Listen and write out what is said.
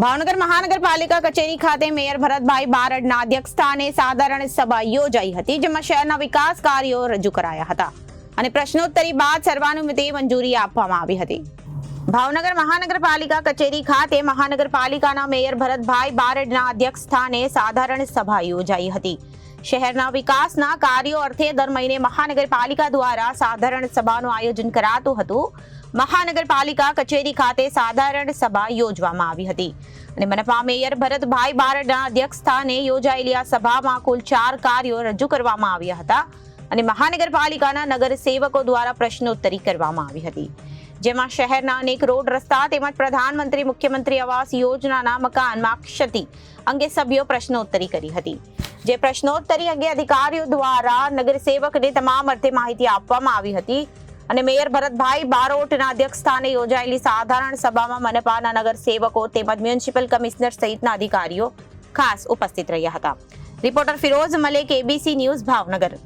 ભાવનગર મહાનગરપાલિકા કચેરી ખાતે મેયર ભરતભાઈ બારડના અધ્યક્ષસ્થાને સાધારણ સભા યોજાઈ હતી, જેમાં શહેરના વિકાસ કાર્યો રજૂ કરાયા હતા. અને પ્રશ્નોત્તરી બાદ સર્વાનુમતે મંજૂરી આપવામાં આવી હતી. ભાવનગર મહાનગરપાલિકા કચેરી ખાતે મહાનગરપાલિકાના મેયર ભરતભાઈ બારડના અધ્યક્ષસ્થાને સાધારણ સભા યોજાઈ હતી. શહેરના વિકાસના કાર્યો અર્થે દર મહિને મહાનગરપાલિકા દ્વારા સાધારણ સભાનું આયોજન કરાતું હતું. મહાનગરપાલિકા કચેરી ખાતે સાધારણ સભા યોજવામાં આવી હતી. અને મનપા મેયર ભરતભાઈ બારડના અધ્યક્ષસ્થાને યોજાયેલી આ સભામાં કુલ ચાર કાર્યો રજૂ કરવામાં આવ્યા હતા. અને મહાનગરપાલિકાના નગર સેવકો દ્વારા પ્રશ્નોત્તરી કરવામાં આવી હતી. જેમાં શહેરના અનેક રોડ રસ્તા તેમજ પ્રધાનમંત્રી મુખ્યમંત્રી આવાસ યોજનાના મકાનમાં ક્ષતિ અંગે સભ્યો પ્રશ્નોત્તરી કરી હતી. જે પ્રશ્નોત્તરી અંગે અધિકારીઓ દ્વારા નગરસેવકને તમામ અર્થે માહિતી આપવામાં આવી હતી અને મેયર ભરતભાઈ બારોટના અધ્યક્ષસ્થાને યોજાયેલી સાધારણ સભામાં મનપાના નગર સેવકો તેમજ મ્યુનિસિપલ કમિશનર સહિતના અધિકારીઓ ખાસ ઉપસ્થિત રહ્યા હતા. Reporter Firoz Malek ABC News, Bhavnagar.